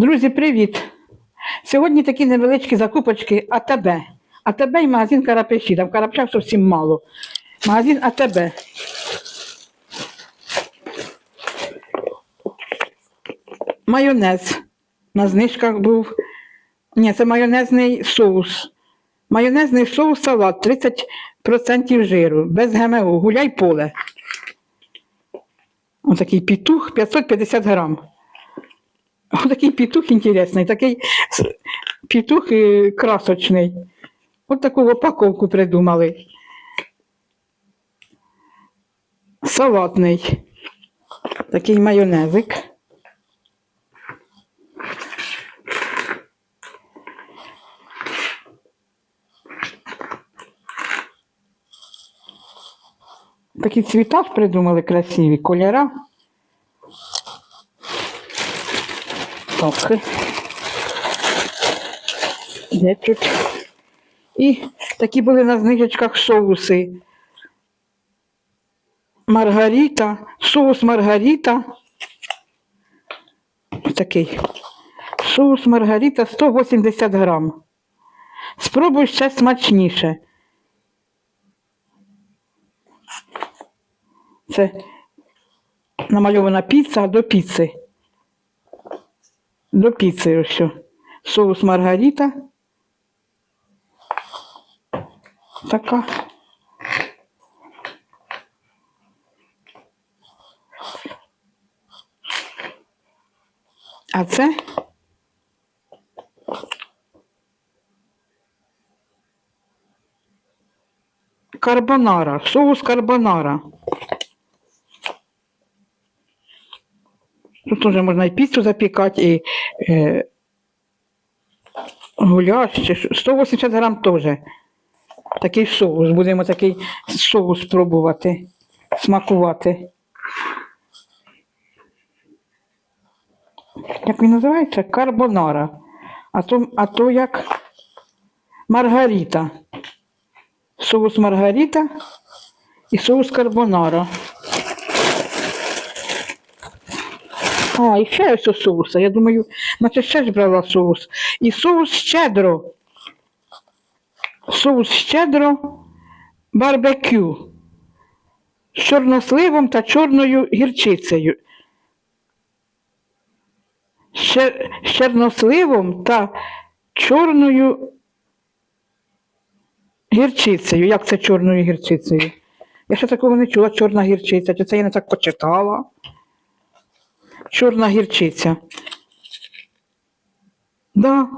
Друзі, привіт! Сьогодні такі невеличкі закупочки АТБ. АТБ і магазин Карапеші. Там карапча зовсім мало. Магазин АТБ. Майонез. На знижках був. Ні, це майонезний соус. Майонезний соус салат 30% жиру, без ГМО. Гуляй поле. Отакий петух 550 грам. Такий петух інтересний, такий петух е, красочний. Ось таку упаковку придумали. Салатний. Такий майонезик. Такі цвіта придумали красиві, кольора. Так. Де тут? І такі були на знижечках соуси. Маргарита, соус Маргарита. Ось Такий. Соус Маргарита 180 грам. Спробуй ще смачніше. Це намальована піца до піци. До піци ось. Соус Маргарита. Така. А це карбонара, соус карбонара. Тут теж можна і піцу запікати, і е, гуляш, 180 грам теж. Такий соус. Будемо такий соус пробувати, смакувати. Як він називається? Карбонара. А то, а то як Маргарита. Соус Маргарита і соус карбонара. А, і ще ось соуса. Я думаю, наче ще ж брала соус. І соус щедро. Соус щедро барбекю з чорносливом та чорною гірчицею. Ще- З чорносливом та чорною гірчицею. Як це чорною гірчицею? Я ще такого не чула, чорна гірчиця. Чи це я не так почитала? Чорна гірчиця. Да,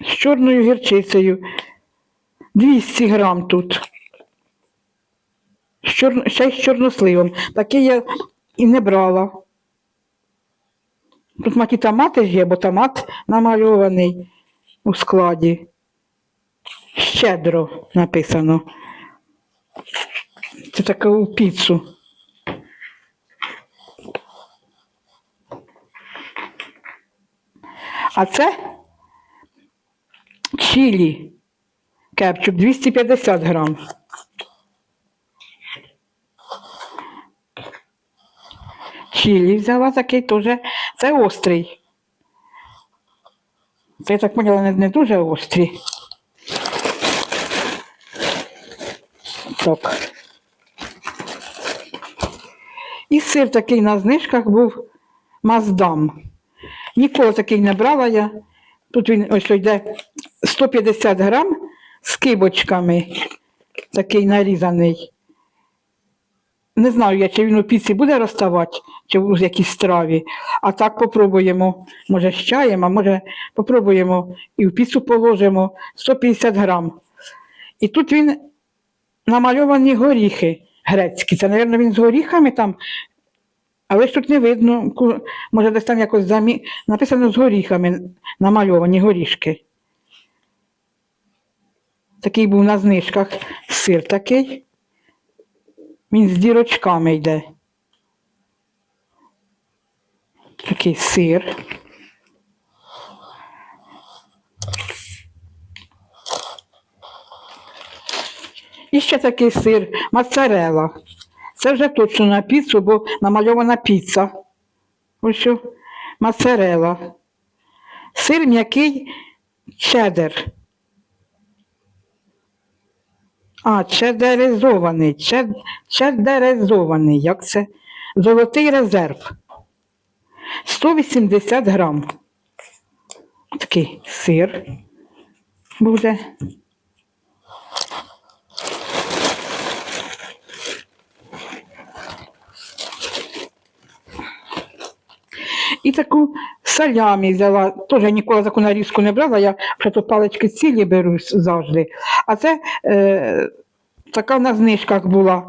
з чорною гірчицею. 200 грам тут. З чор... Ще й з чорносливом. Такий я і не брала. Тут маті томати є, бо томат намальований у складі. Щедро написано. Це таке у піцу. А це чилі. Кепчук 250 грам. Чилі взяла такий теж. Це острий. Це, я так поняла, не, не дуже острий. Так. І сир такий на знижках був Маздам. Ніколи такий не брала я. Тут він ось йде 150 грам з кибочками, такий нарізаний. Не знаю я, чи він у піці буде розставати, чи в якійсь страві. А так попробуємо, може з чаєм, а може попробуємо і в піцу положимо 150 грам. І тут він намальовані горіхи грецькі. Це, мабуть, він з горіхами там, але ж тут не видно. Може, десь там якось замі... написано з горіхами намальовані горішки. Такий був на знижках сир такий. Він з дірочками йде. Такий сир. І ще такий сир, моцарелла. Це вже точно на піцу, бо намальована піца. Ось що моцарелла. Сир м'який чедер. А, чедеризований. Чед, чедеризований. Як це? Золотий резерв. 180 грам. Такий сир буде. І таку салямі взяла, теж ніколи таку нарізку не брала, я то палички цілі беру завжди. А це е, така на знижках була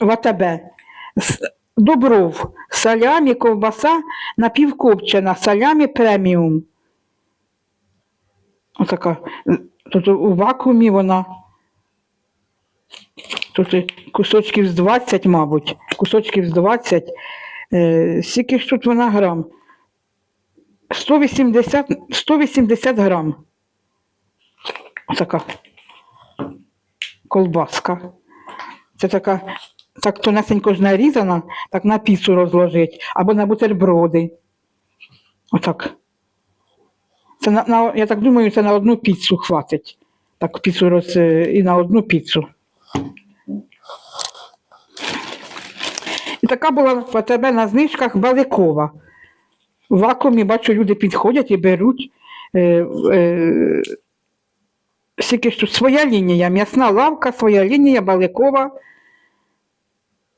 в АТБ. Добров, салямі, ковбаса напівкопчена, салямі преміум. Отака. Тут у вакуумі вона. Тут кусочків з 20, мабуть. Кусочків з 20. Е, скільки ж тут вона грам? 180, 180 грам. Така колбаска. Це така, так тонесенько ж нарізана, так на піцу розложить, або на бутерброди. Отак. Це на, на, я так думаю, це на одну піцу хватить. Так піцу роз, е, і на одну піцу. І така була в тебе на знижках баликова. В вакуумі бачу, люди підходять і беруть. Е, е, скільки ж тут своя лінія, м'ясна лавка, своя лінія, баликова,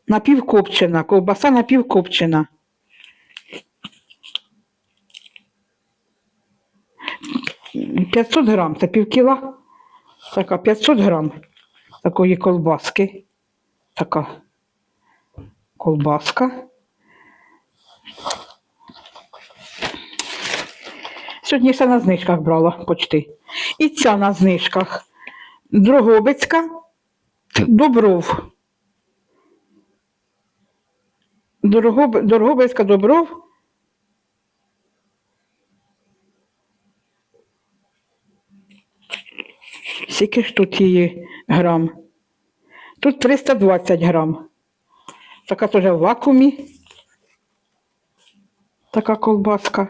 напівкопчена, ковбаса напівкопчена. П'ятсот грам, це півкіла. Така 500 грам такої колбаски. Така колбаска. Сьогодні все на знижках брала почти. І ця на знижках. Дрогобицька, Добров. Дорогоб... Дорогобицька Добров. Скільки ж тут її грам? Тут 320 грам. Така теж в вакуумі. Така колбаска.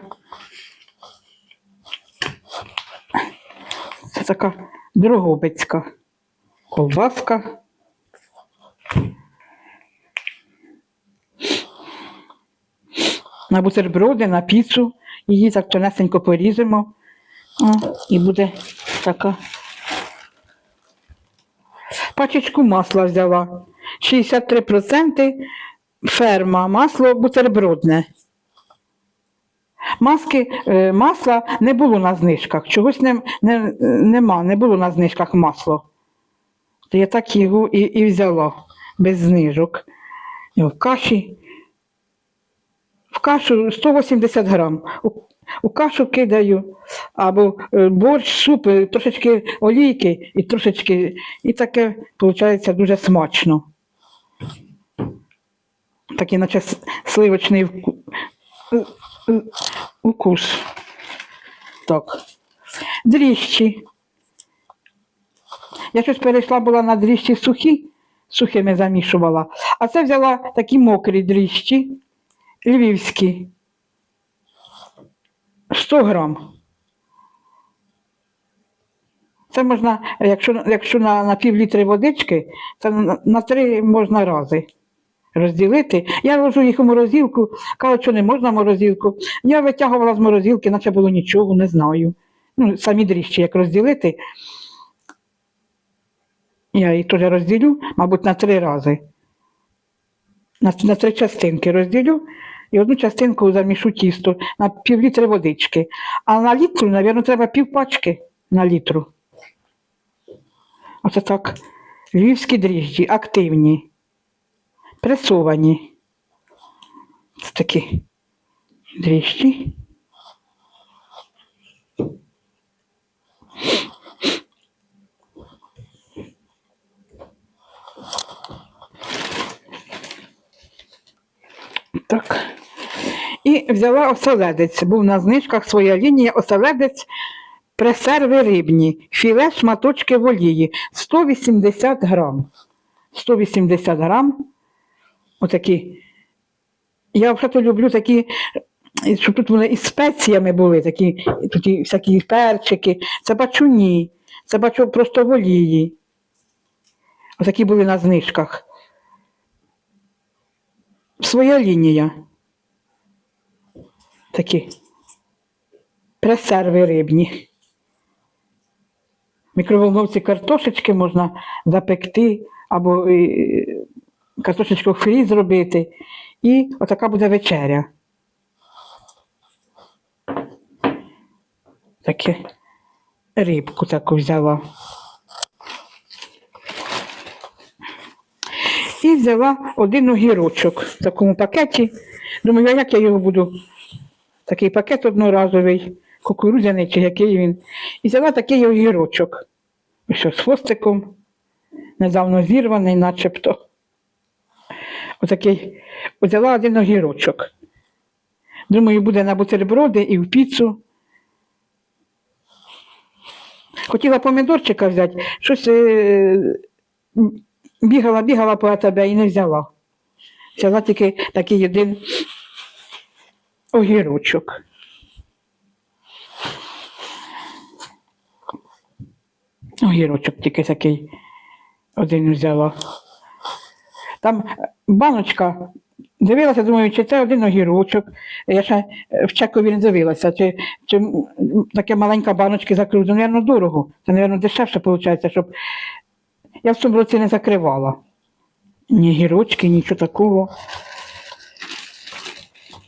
Це така дрогобицька колбаска. На бутерброди, на піцу. Її так тонесенько поріжемо. І буде така. Пачечку масла взяла. 63% ферма, масло бутербродне. Маски, е, масла не було на знижках. Чогось не, не, нема, не було на знижках масло. Я так його і, і взяла без знижок. В каші. В кашу 180 грам. У, у кашу кидаю, або е, борщ, суп, е, трошечки олійки і трошечки, і таке виходить дуже смачно. Такий, наче сливочний у- у- укус. Так. Дріжджі. Я щось перейшла була на дріжджі сухі, сухими замішувала. А це взяла такі мокрі дріжджі, львівські. 100 грам. Це можна, якщо, якщо на, на пів літри водички, це на, на три можна рази розділити. Я ложу їх у морозилку, кажуть, що не можна морозилку. Я витягувала з морозилки, наче було нічого, не знаю. Ну, самі дріжджі, як розділити. Я їх теж розділю, мабуть, на три рази. На, на три частинки розділю і одну частинку замішу тісто на пів літри водички. А на літру, мабуть, треба пів пачки на літру. Оце так. Львівські дріжджі, активні, пресовані. Це такі дріжджі. Так. І взяла оселедець. Був на знижках своя лінія оселедець пресерви рибні, філе шматочки в олії 180 грам. 180 грам. Отакі. Я взагалі люблю такі щоб тут вони із спеціями були, такі, тут і всякі перчики. Це бачу ні. Це бачу просто в олії. Отакі були на знижках. Своя лінія. Такі пресерви рибні. Мікроволновці картошечки можна запекти або е, картошечку фрі зробити. І отака буде вечеря. Таке рибку таку взяла. І взяла один огірочок в такому пакеті. Думаю, а як я його буду? Такий пакет одноразовий, кукурудзяний чи який він. І взяла такий огірочок. Що з хвостиком, недавно зірваний, начебто. Отакий. Взяла один огірочок. Думаю, буде на бутерброди і в піцу. Хотіла помідорчика взяти, щось е, бігала, бігала по тебе і не взяла. Взяла тільки такий один огірочок. Огірочок тільки такий один взяла. Там баночка. Дивилася, думаю, чи це один огірочок. Я ще е, в чекові не дивилася, чи, чи таке маленька баночки закруту. Ну, Навірно, дорого. Це, навірно, дешевше виходить, щоб я в цьому році не закривала. Ні гірочки, нічого такого.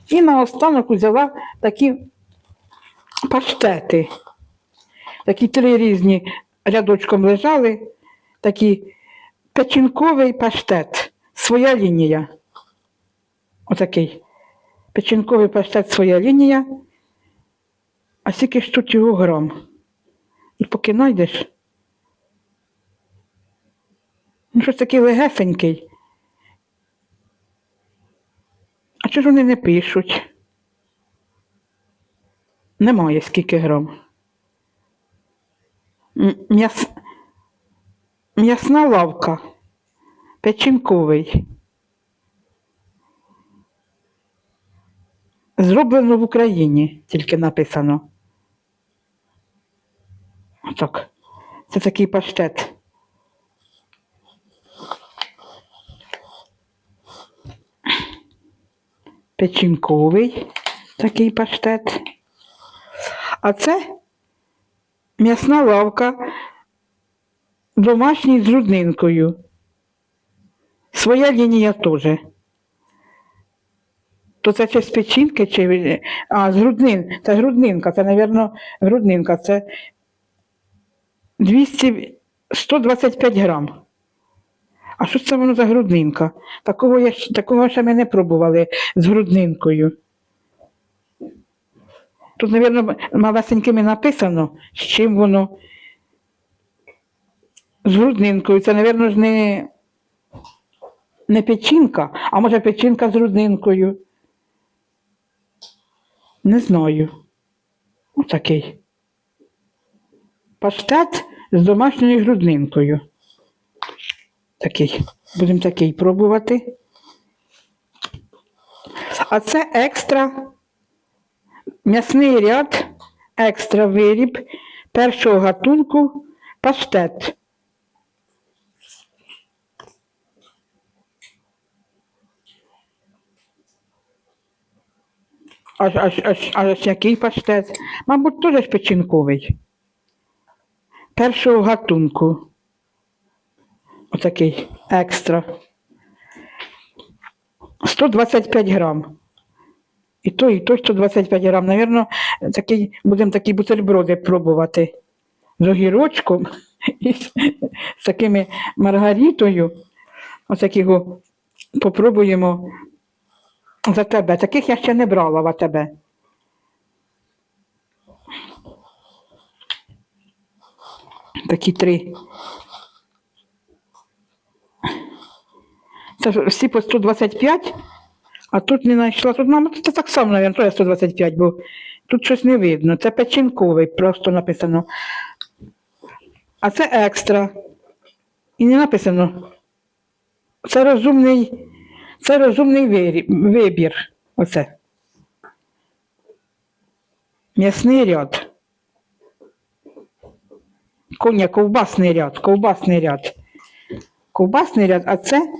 І наостанок взяла такі паштети. Такі три різні рядочком лежали, такі печінковий паштет, своя лінія. Отакий. Печінковий паштет, своя лінія. А скільки ж тут його грам? І поки знайдеш. Ну, щось такий легесенький. А чого ж вони не пишуть? Немає скільки грам. М'яс... М'ясна лавка. Печінковий. Зроблено в Україні, тільки написано. Отак. Це такий паштет. Печінковий такий паштет. А це м'ясна лавка домашній з груднинкою. Своя лінія теж. То це чи з печінки, чи. А, з груднин. Це груднинка, це, мабуть, груднинка. Це 200, 125 грам. А що це воно за груднинка? Такого, я, такого ще ми не пробували з груднинкою. Тут, мабуть, малесенькими написано, з чим воно. З груднинкою. Це, мабуть, не, не печінка, а може печінка з груднинкою. Не знаю. Отакий. Паштет з домашньою груднинкою. Такий. Будемо такий пробувати. А це екстра м'ясний ряд, екстра виріб першого гатунку паштет. Аж, аж, аж, аж який паштет? Мабуть, теж печінковий. Першого гатунку. Отакий екстра. 125 грам. І той, і той 125 грам. Навірно, такий, будемо такі бутерброди пробувати з огірочком і з, з такими маргаритою. Ось його попробуємо за тебе. Таких я ще не брала в АТБ. Такі три. Це всі по 125, а тут не знайшла. Тут, мабуть, це так само, мабуть, теж 125, бо тут щось не видно. Це печінковий, просто написано. А це екстра. І не написано. Це розумний, це розумний вибір. Оце. М'ясний ряд. Коня, ковбасний ряд, ковбасний ряд. Ковбасний ряд, а це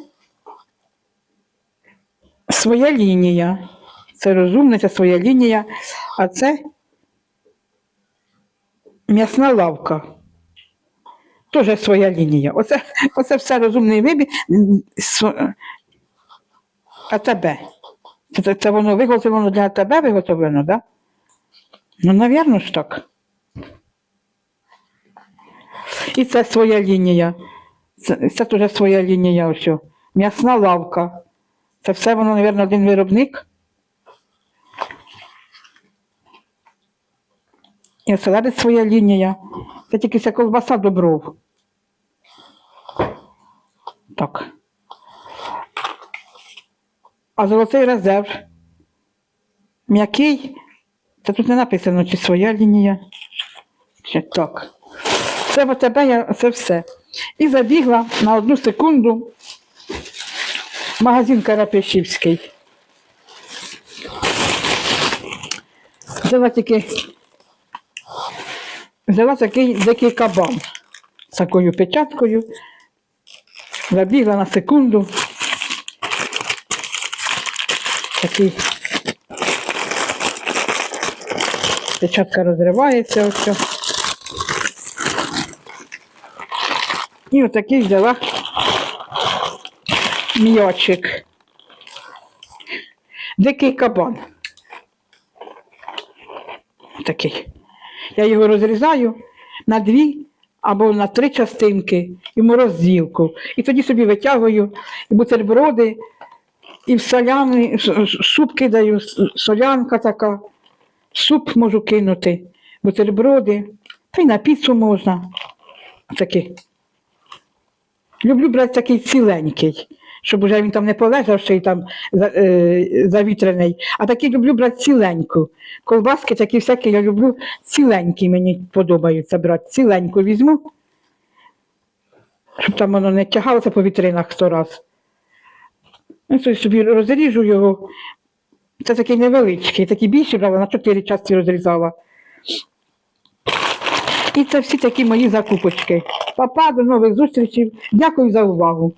своя лінія. Це розумна, це своя лінія, а це м'ясна лавка. Теж своя лінія. Оце, оце все розумний вибір. А тебе? Це, це, воно виготовлено для тебе виготовлено, так? Да? Ну, навірно ж так. І це своя лінія. Це, це теж своя лінія. Ось. М'ясна лавка. Це все воно, мабуть, один виробник. І оселедець своя лінія. Це тільки ця ковбаса добров. Так. А золотий резерв. М'який. Це тут не написано, чи своя лінія. Чи так. Це тебе я це все. І забігла на одну секунду магазин Карапешівський. Взяла тільки взяла такий дикий кабан з такою печаткою. Забігла на секунду. Такий печатка розривається ось. І отакий взяла м'ячик. Дикий кабан. Такий. Я його розрізаю на дві або на три частинки, йому розділку. І тоді собі витягую і бутерброди, і в соляний, суп кидаю, солянка така, суп можу кинути, бутерброди, та й на піцу можна. Такий. Люблю брати такий ціленький, щоб уже він там не полежав, ще й там е, завітрений. А такий люблю брати ціленьку. Колбаски такі всякі я люблю ціленькі, мені подобаються брати. Ціленьку візьму, щоб там воно не тягалося по вітринах сто раз. Ну, собі розріжу його. Це такий невеличкий, такий більший брала, на чотири частини розрізала. І це всі такі мої закупочки. Папа, до нових зустрічей. Дякую за увагу.